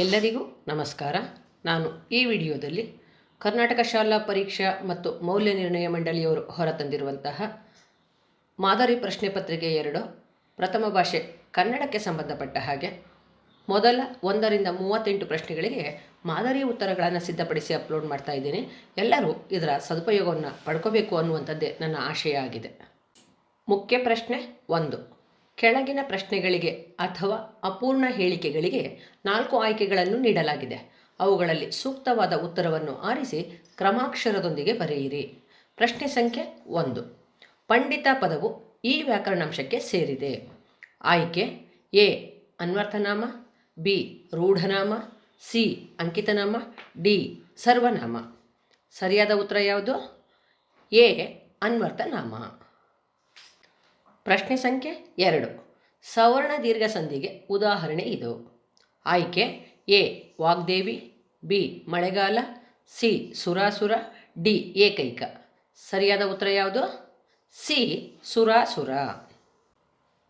ಎಲ್ಲರಿಗೂ ನಮಸ್ಕಾರ. ನಾನು ಈ ವಿಡಿಯೋದಲ್ಲಿ ಕರ್ನಾಟಕ ಶಾಲಾ ಪರೀಕ್ಷಾ ಮತ್ತು ಮೌಲ್ಯ ನಿರ್ಣಯ ಮಂಡಳಿಯವರು ಹೊರತಂದಿರುವಂತಹ ಮಾದರಿ ಪ್ರಶ್ನೆ ಪತ್ರಿಕೆ ಎರಡು, ಪ್ರಥಮ ಭಾಷೆ ಕನ್ನಡಕ್ಕೆ ಸಂಬಂಧಪಟ್ಟ ಹಾಗೆ ಮೊದಲ ಒಂದರಿಂದ ಮೂವತ್ತೆಂಟು ಪ್ರಶ್ನೆಗಳಿಗೆ ಮಾದರಿ ಉತ್ತರಗಳನ್ನು ಸಿದ್ಧಪಡಿಸಿ ಅಪ್ಲೋಡ್ ಮಾಡ್ತಾ ಇದ್ದೀನಿ. ಎಲ್ಲರೂ ಇದರ ಸದುಪಯೋಗವನ್ನು ಪಡ್ಕೋಬೇಕು ಅನ್ನುವಂಥದ್ದೇ ನನ್ನ ಆಶಯ ಆಗಿದೆ ಮುಖ್ಯ ಪ್ರಶ್ನೆ ಒಂದು ಕೆಳಗಿನ ಪ್ರಶ್ನೆಗಳಿಗೆ ಅಥವಾ ಅಪೂರ್ಣ ಹೇಳಿಕೆಗಳಿಗೆ ನಾಲ್ಕು ಆಯ್ಕೆಗಳನ್ನು ನೀಡಲಾಗಿದೆ. ಅವುಗಳಲ್ಲಿ ಸೂಕ್ತವಾದ ಉತ್ತರವನ್ನು ಆರಿಸಿ ಕ್ರಮಾಕ್ಷರದೊಂದಿಗೆ ಬರೆಯಿರಿ. ಪ್ರಶ್ನೆ ಸಂಖ್ಯೆ ಒಂದು. ಪಂಡಿತ ಪದವು ಈ ವ್ಯಾಕರಣಾಂಶಕ್ಕೆ ಸೇರಿದೆ. ಆಯ್ಕೆ ಎ. ಅನ್ವರ್ಥನಾಮ, ಬಿ. ರೂಢನಾಮ, ಸಿ. ಅಂಕಿತನಾಮ, ಡಿ. ಸರ್ವನಾಮ. ಸರಿಯಾದ ಉತ್ತರ ಯಾವುದು? ಎ. ಅನ್ವರ್ಥನಾಮ. ಪ್ರಶ್ನೆ ಸಂಖ್ಯೆ ಎರಡು. ಸವರ್ಣ ದೀರ್ಘ ಸಂಧಿಗೆ ಉದಾಹರಣೆ ಇದು. ಆಯ್ಕೆ, ಎ, ವಾಗ್ದೇವಿ, ಬಿ, ಮಳೆಗಾಲ, ಸಿ, ಸುರಾಸುರ, ಡಿ, ಏಕೈಕ. ಸರಿಯಾದ ಉತ್ತರ ಯಾವುದು? ಸಿ, ಸುರಾಸುರ.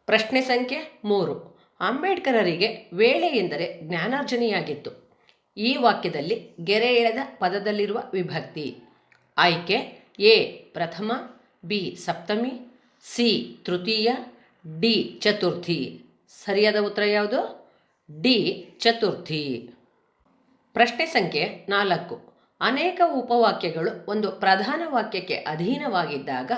ಪ್ರಶ್ನೆ ಸಂಖ್ಯೆ ಮೂರು. ಅಂಬೇಡ್ಕರರಿಗೆ ವೇಳೆ ಎಂದರೆ ಜ್ಞಾನಾರ್ಜನೆಯಾಗಿತ್ತು. ಈ ವಾಕ್ಯದಲ್ಲಿ ಗೆರೆ ಎಳೆದ ಪದದಲ್ಲಿರುವ ವಿಭಕ್ತಿ. ಆಯ್ಕೆ, ಎ, ಪ್ರಥಮ, ಬಿ, ಸಪ್ತಮಿ, ಸಿ, ತೃತೀಯ ಡಿ ಚತುರ್ಥಿ. ಸರಿಯಾದ ಉತ್ತರ ಯಾವುದು? ಡಿ ಚತುರ್ಥಿ. ಪ್ರಶ್ನೆ ಸಂಖ್ಯೆ ನಾಲ್ಕು. ಅನೇಕ ಉಪವಾಕ್ಯಗಳು ಒಂದು ಪ್ರಧಾನ ವಾಕ್ಯಕ್ಕೆ ಅಧೀನವಾಗಿದ್ದಾಗ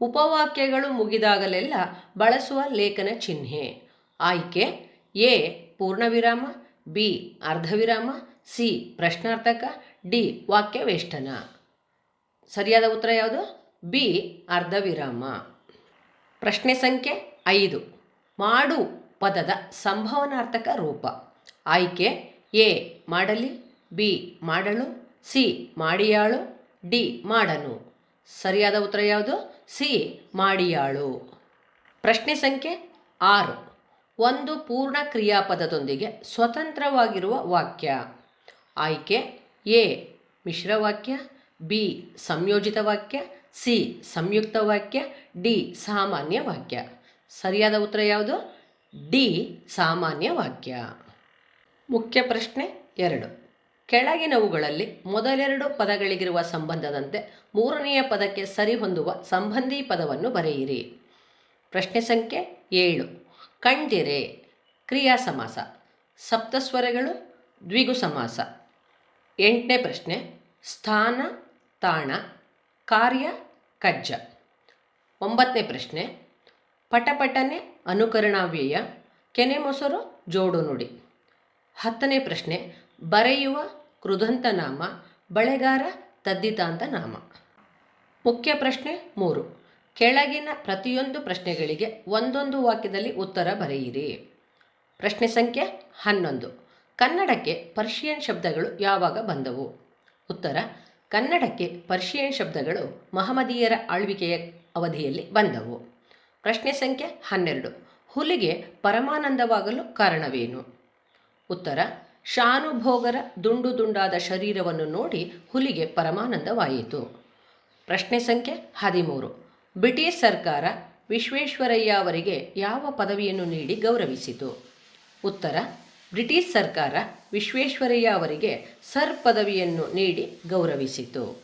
ಉಪವಾಕ್ಯಗಳು ಮುಗಿದಾಗಲೆಲ್ಲ ಬಳಸುವ ಲೇಖನ ಚಿಹ್ನೆ. ಆಯ್ಕೆ ಎ ಪೂರ್ಣವಿರಾಮ, ಬಿ ಅರ್ಧವಿರಾಮ, ಸಿ ಪ್ರಶ್ನಾರ್ಥಕ, ಡಿ ವಾಕ್ಯವೇಷ್ಟನ. ಸರಿಯಾದ ಉತ್ತರ ಯಾವುದು? ಬಿ ಅರ್ಧವಿರಾಮ. ಪ್ರಶ್ನೆ ಸಂಖ್ಯೆ ಐದು. ಮಾಡು ಪದದ ಸಂಭವನಾರ್ಥಕ ರೂಪ. ಆಯ್ಕೆ, ಎ, ಮಾಡಲಿ, ಬಿ, ಮಾಡಲು, ಸಿ, ಮಾಡಿಯಾಳು, ಡಿ, ಮಾಡನು. ಸರಿಯಾದ ಉತ್ತರ ಯಾವುದು? ಸಿ, ಮಾಡಿಯಾಳು. ಪ್ರಶ್ನೆ ಸಂಖ್ಯೆ ಆರು. ಒಂದು ಪೂರ್ಣ ಕ್ರಿಯಾಪದದೊಂದಿಗೆ ಸ್ವತಂತ್ರವಾಗಿರುವ ವಾಕ್ಯ. ಆಯ್ಕೆ, ಎ ಮಿಶ್ರವಾಕ್ಯ ಬಿ, ಸಂಯೋಜಿತ ವಾಕ್ಯ, ಸಿ, ಸಂಯುಕ್ತ ವಾಕ್ಯ, ಡಿ, ಸಾಮಾನ್ಯ ವಾಕ್ಯ. ಸರಿಯಾದ ಉತ್ತರ ಯಾವುದು? ಡಿ, ಸಾಮಾನ್ಯ ವಾಕ್ಯ. ಮುಖ್ಯ ಪ್ರಶ್ನೆ ಎರಡು. ಕೆಳಗಿನವುಗಳಲ್ಲಿ ಮೊದಲೆರಡು ಪದಗಳಿಗಿರುವ ಸಂಬಂಧದಂತೆ ಮೂರನೆಯ ಪದಕ್ಕೆ ಸರಿಹೊಂದುವ ಸಂಬಂಧಿ ಪದವನ್ನು ಬರೆಯಿರಿ. ಪ್ರಶ್ನೆ ಸಂಖ್ಯೆ ಏಳು. ಕಂಡಿರೆ, ಕ್ರಿಯಾ ಸಮಾಸ. ಸಪ್ತಸ್ವರಗಳು ದ್ವಿಗು ಸಮಾಸ. ಎಂಟನೇ ಪ್ರಶ್ನೆ, ಸ್ಥಾನ, ತಾಣ, ಕಾರ್ಯ, ಕಜ್ಜ. ಒಂಬತ್ತನೇ ಪ್ರಶ್ನೆ ಪಟಪಟನೆ ಅನುಕರಣಾವ್ಯಯ. ಕೆನೆ ಮೊಸರು ಜೋಡು ನುಡಿ. ಹತ್ತನೇ ಪ್ರಶ್ನೆ, ಬರೆಯುವ ಕೃದಂತ ನಾಮ, ಬಳೆಗಾರ ತದ್ದಿತಾಂತ ನಾಮ. ಮುಖ್ಯ ಪ್ರಶ್ನೆ ಮೂರು, ಕೆಳಗಿನ ಪ್ರತಿಯೊಂದು ಪ್ರಶ್ನೆಗಳಿಗೆ ಒಂದೊಂದು ವಾಕ್ಯದಲ್ಲಿ ಉತ್ತರ ಬರೆಯಿರಿ. ಪ್ರಶ್ನೆ ಸಂಖ್ಯೆ ಹನ್ನೊಂದು, ಕನ್ನಡಕ್ಕೆ ಪರ್ಷಿಯನ್ ಶಬ್ದಗಳು ಯಾವಾಗ ಬಂದವು? ಉತ್ತರ, ಕನ್ನಡಕ್ಕೆ ಪರ್ಷಿಯನ್ ಶಬ್ದಗಳು ಮಹಮದೀಯರ ಆಳ್ವಿಕೆಯ ಅವಧಿಯಲ್ಲಿ ಬಂದವು. ಪ್ರಶ್ನೆ ಸಂಖ್ಯೆ ಹನ್ನೆರಡು. ಹುಲಿಗೆ ಪರಮಾನಂದವಾಗಲು ಕಾರಣವೇನು? ಉತ್ತರ, ಶಾನುಭೋಗರ ದುಂಡು ದುಂಡಾದ ಶರೀರವನ್ನು ನೋಡಿ ಹುಲಿಗೆ ಪರಮಾನಂದವಾಯಿತು. ಪ್ರಶ್ನೆ ಸಂಖ್ಯೆ ಹದಿಮೂರು. ಬ್ರಿಟಿಷ್ ಸರ್ಕಾರ ವಿಶ್ವೇಶ್ವರಯ್ಯ ಅವರಿಗೆ ಯಾವ ಪದವಿಯನ್ನು ನೀಡಿ ಗೌರವಿಸಿತು? ಉತ್ತರ, ಬ್ರಿಟಿಷ್ ಸರ್ಕಾರ ವಿಶ್ವೇಶ್ವರಯ್ಯ ಅವರಿಗೆ ಸರ್ ಪದವಿಯನ್ನು ನೀಡಿ ಗೌರವಿಸಿತು.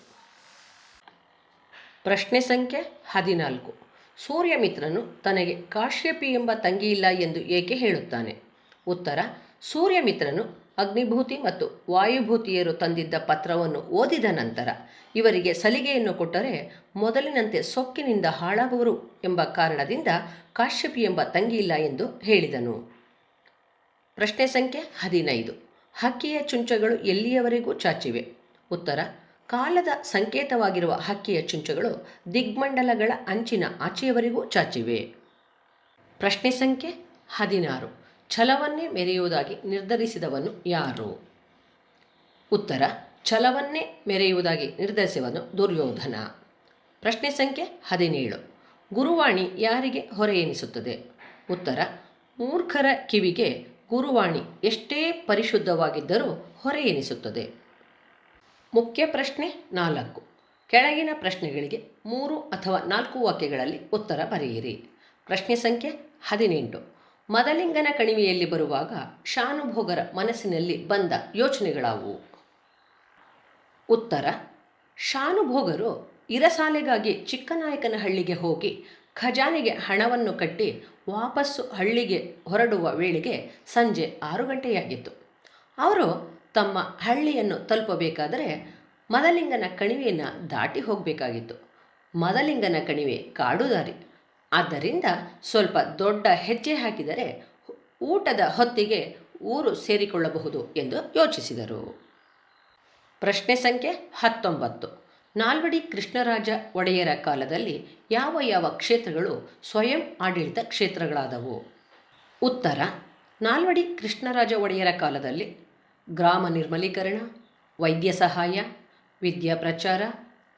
ಪ್ರಶ್ನೆ ಸಂಖ್ಯೆ ಹದಿನಾಲ್ಕು. ಸೂರ್ಯಮಿತ್ರನು ತನಗೆ ಕಾಶ್ಯಪಿ ಎಂಬ ತಂಗಿಯಿಲ್ಲ ಎಂದು ಏಕೆ ಹೇಳುತ್ತಾನೆ? ಉತ್ತರ ಸೂರ್ಯಮಿತ್ರನು ಅಗ್ನಿಭೂತಿ ಮತ್ತು ವಾಯುಭೂತಿಯರು ತಂದಿದ್ದ ಪತ್ರವನ್ನು ಓದಿದ ನಂತರ ಇವರಿಗೆ ಸಲಿಗೆಯನ್ನು ಕೊಟ್ಟರೆ ಮೊದಲಿನಂತೆ ಸೊಕ್ಕಿನಿಂದ ಹಾಳಾಗುವರು ಎಂಬ ಕಾರಣದಿಂದ ಕಾಶ್ಯಪಿ ಎಂಬ ತಂಗಿಯಿಲ್ಲ ಎಂದು ಹೇಳಿದನು. ಪ್ರಶ್ನೆ ಸಂಖ್ಯೆ ಹದಿನೈದು. ಹಕ್ಕಿಯ ಚುಂಚಗಳು ಎಲ್ಲಿಯವರೆಗೂ ಚಾಚಿವೆ? ಉತ್ತರ ಕಾಲದ ಸಂಕೇತವಾಗಿರುವ ಹಕ್ಕಿಯ ಚುಂಚಗಳು ದಿಗ್ಮಂಡಲಗಳ ಅಂಚಿನ ಆಚೆಯವರೆಗೂ ಚಾಚಿವೆ. ಪ್ರಶ್ನೆ ಸಂಖ್ಯೆ ಹದಿನಾರು. ಛಲವನ್ನೇ ಮೆರೆಯುವುದಾಗಿ ನಿರ್ಧರಿಸಿದವನು ಯಾರು? ಉತ್ತರ, ಛಲವನ್ನೇ ಮೆರೆಯುವುದಾಗಿ ನಿರ್ಧರಿಸಿದವನು ದುರ್ಯೋಧನ. ಪ್ರಶ್ನೆ ಸಂಖ್ಯೆ ಹದಿನೇಳು. ಗುರುವಾಣಿ ಯಾರಿಗೆ ಹೊರೆ ಎನಿಸುತ್ತದೆ? ಉತ್ತರ, ಮೂರ್ಖರ ಕಿವಿಗೆ ಗುರುವಾಣಿ ಎಷ್ಟೇ ಪರಿಶುದ್ಧವಾಗಿದ್ದರೂ ಹೊರೆ ಎನಿಸುತ್ತದೆ. ಮುಖ್ಯ ಪ್ರಶ್ನೆ ನಾಲ್ಕು. ಕೆಳಗಿನ ಪ್ರಶ್ನೆಗಳಿಗೆ ಮೂರು ಅಥವಾ ನಾಲ್ಕು ವಾಕ್ಯಗಳಲ್ಲಿ ಉತ್ತರ ಬರೆಯಿರಿ. ಪ್ರಶ್ನೆ ಸಂಖ್ಯೆ ಹದಿನೆಂಟು. ಮದಲಿಂಗನ ಕಣಿವೆಯಲ್ಲಿ ಬರುವಾಗ ಶಾನುಭೋಗರ ಮನಸ್ಸಿನಲ್ಲಿ ಬಂದ ಯೋಚನೆಗಳಾವು? ಉತ್ತರ, ಶಾನುಭೋಗರು ಇರಸಾಲೆಗಾಗಿ ಚಿಕ್ಕನಾಯಕನಹಳ್ಳಿಗೆ ಹೋಗಿ ಖಜಾನೆಗೆ ಹಣವನ್ನು ಕಟ್ಟಿ ವಾಪಸ್ಸು ಹಳ್ಳಿಗೆ ಹೊರಡುವ ವೇಳೆಗೆ ಸಂಜೆ ಆರು ಗಂಟೆಯಾಗಿತ್ತು. ಅವರು ತಮ್ಮ ಹಳ್ಳಿಯನ್ನು ತಲುಪಬೇಕಾದರೆ ಮದಲಿಂಗನ ಕಣಿವೆಯನ್ನು ದಾಟಿ ಹೋಗಬೇಕಾಗಿತ್ತು. ಮದಲಿಂಗನ ಕಣಿವೆ ಕಾಡು ದಾರಿ. ಆದ್ದರಿಂದ ಸ್ವಲ್ಪ ದೊಡ್ಡ ಹೆಜ್ಜೆ ಹಾಕಿದರೆ ಊಟದ ಹೊತ್ತಿಗೆ ಊರು ಸೇರಿಕೊಳ್ಳಬಹುದು ಎಂದು ಯೋಚಿಸಿದರು. ಪ್ರಶ್ನೆ ಸಂಖ್ಯೆ ಹತ್ತೊಂಬತ್ತು. ನಾಲ್ವಡಿ ಕೃಷ್ಣರಾಜ ಒಡೆಯರ ಕಾಲದಲ್ಲಿ ಯಾವ ಯಾವ ಕ್ಷೇತ್ರಗಳು ಸ್ವಯಂ ಆಡಳಿತ ಕ್ಷೇತ್ರಗಳಾದವು? ಉತ್ತರ. ನಾಲ್ವಡಿ ಕೃಷ್ಣರಾಜ ಒಡೆಯರ ಕಾಲದಲ್ಲಿ ಗ್ರಾಮ ನಿರ್ಮಲೀಕರಣ, ವೈದ್ಯ ಸಹಾಯ, ವಿದ್ಯಾ ಪ್ರಚಾರ,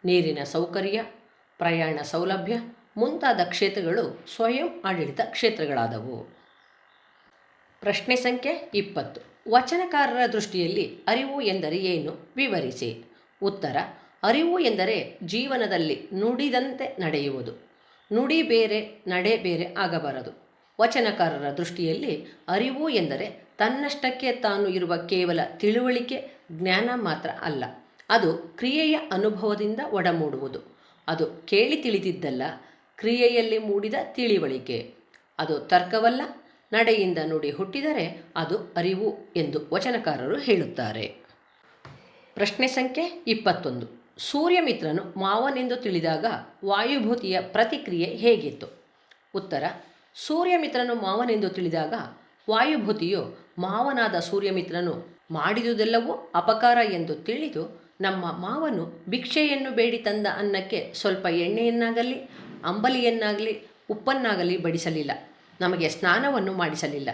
ನೀರಿನ ಸೌಕರ್ಯ, ಪ್ರಯಾಣ ಸೌಲಭ್ಯ ಮುಂತಾದ ಕ್ಷೇತ್ರಗಳು ಸ್ವಯಂ ಆಡಳಿತ ಕ್ಷೇತ್ರಗಳಾದವು. ಪ್ರಶ್ನೆ ಸಂಖ್ಯೆ ಇಪ್ಪತ್ತು. ವಚನಕಾರರ ದೃಷ್ಟಿಯಲ್ಲಿ ಅರಿವು ಎಂದರೆ ಏನು? ವಿವರಿಸಿ. ಉತ್ತರ, ಅರಿವು ಎಂದರೆ ಜೀವನದಲ್ಲಿ ನುಡಿದಂತೆ ನಡೆಯುವುದು. ನುಡಿ ಬೇರೆ, ನಡೆ ಬೇರೆ ಆಗಬಾರದು. ವಚನಕಾರರ ದೃಷ್ಟಿಯಲ್ಲಿ ಅರಿವು ಎಂದರೆ ತನ್ನಷ್ಟಕ್ಕೆ ತಾನು ಇರುವ ಕೇವಲ ತಿಳುವಳಿಕೆ, ಜ್ಞಾನ ಮಾತ್ರ ಅಲ್ಲ. ಅದು ಕ್ರಿಯೆಯ ಅನುಭವದಿಂದ ಒಡಮೂಡುವುದು. ಅದು ಕೇಳಿ ತಿಳಿದಿದ್ದಲ್ಲ, ಕ್ರಿಯೆಯಲ್ಲಿ ಮೂಡಿದ ತಿಳಿವಳಿಕೆ. ಅದು ತರ್ಕವಲ್ಲ, ನಡೆಯಿಂದ ನುಡಿ ಹುಟ್ಟಿದರೆ ಅದು ಅರಿವು ಎಂದು ವಚನಕಾರರು ಹೇಳುತ್ತಾರೆ. ಪ್ರಶ್ನೆ ಸಂಖ್ಯೆ ಇಪ್ಪತ್ತೊಂದು. ಸೂರ್ಯಮಿತ್ರನು ಮಾವನೆಂದು ತಿಳಿದಾಗ ವಾಯುಭೂತಿಯ ಪ್ರತಿಕ್ರಿಯೆ ಹೇಗಿತ್ತು? ಉತ್ತರ, ಸೂರ್ಯಮಿತ್ರನು ಮಾವನೆಂದು ತಿಳಿದಾಗ ವಾಯುಭೂತಿಯು ಮಾವನಾದ ಸೂರ್ಯಮಿತ್ರನು ಮಾಡಿದುದೆಲ್ಲವೂ ಅಪಕಾರ ಎಂದು ತಿಳಿದು ನಮ್ಮ ಮಾವನು ಭಿಕ್ಷೆಯನ್ನು ಬೇಡಿ ತಂದ ಅನ್ನಕ್ಕೆ ಸ್ವಲ್ಪ ಎಣ್ಣೆಯನ್ನಾಗಲಿ, ಅಂಬಲಿಯನ್ನಾಗಲಿ, ಉಪ್ಪನ್ನಾಗಲಿ ಬಡಿಸಲಿಲ್ಲ. ನಮಗೆ ಸ್ನಾನವನ್ನು ಮಾಡಿಸಲಿಲ್ಲ.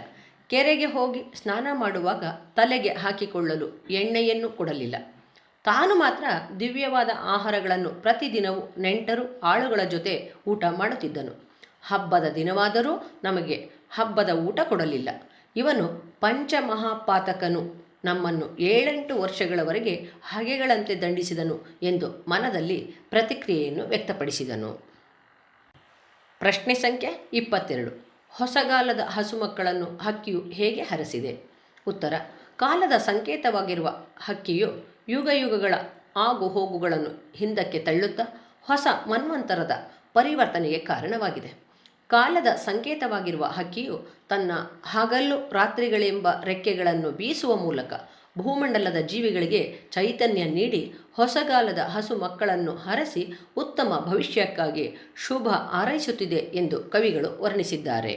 ಕೆರೆಗೆ ಹೋಗಿ ಸ್ನಾನ ಮಾಡುವಾಗ ತಲೆಗೆ ಹಾಕಿಕೊಳ್ಳಲು ಎಣ್ಣೆಯನ್ನು ಕೊಡಲಿಲ್ಲ. ತಾನು ಮಾತ್ರ ದಿವ್ಯವಾದ ಆಹಾರಗಳನ್ನು ಪ್ರತಿದಿನವೂ ನೆಂಟರು ಆಳುಗಳ ಜೊತೆ ಊಟ ಮಾಡುತ್ತಿದ್ದನು. ಹಬ್ಬದ ದಿನವಾದರೂ ನಮಗೆ ಹಬ್ಬದ ಊಟ ಕೊಡಲಿಲ್ಲ. ಇವನು ಪಂಚಮಹಾಪಾತಕನು. ನಮ್ಮನ್ನು ಏಳೆಂಟು ವರ್ಷಗಳವರೆಗೆ ಹಗೆಗಳಂತೆ ದಂಡಿಸಿದನು ಎಂದು ಮನದಲ್ಲಿ ಪ್ರತಿಕ್ರಿಯೆಯನ್ನು ವ್ಯಕ್ತಪಡಿಸಿದನು. ಪ್ರಶ್ನೆ ಸಂಖ್ಯೆ ಇಪ್ಪತ್ತೆರಡು. ಹೊಸಗಾಲದ ಹಸುಮಕ್ಕಳನ್ನು ಹಕ್ಕಿಯು ಹೇಗೆ ಹರಸಿದೆ? ಉತ್ತರ, ಕಾಲದ ಸಂಕೇತವಾಗಿರುವ ಹಕ್ಕಿಯು ಯುಗ ಯುಗಗಳ ಆಗು ಹೋಗುಗಳನ್ನು ಹಿಂದಕ್ಕೆ ತಳ್ಳುತ್ತಾ ಹೊಸ ಮನ್ವಂತರದ ಪರಿವರ್ತನೆಗೆ ಕಾರಣವಾಗಿದೆ. ಕಾಲದ ಸಂಕೇತವಾಗಿರುವ ಹಕ್ಕಿಯು ತನ್ನ ಹಗಲು ರಾತ್ರಿಗಳೆಂಬ ರೆಕ್ಕೆಗಳನ್ನು ಬೀಸುವ ಮೂಲಕ ಭೂಮಂಡಲದ ಜೀವಿಗಳಿಗೆ ಚೈತನ್ಯ ನೀಡಿ ಹೊಸಗಾಲದ ಹಸು ಮಕ್ಕಳನ್ನು ಹರಸಿ ಉತ್ತಮ ಭವಿಷ್ಯಕ್ಕಾಗಿ ಶುಭ ಹಾರೈಸುತ್ತಿದೆ ಎಂದು ಕವಿಗಳು ವರ್ಣಿಸಿದ್ದಾರೆ.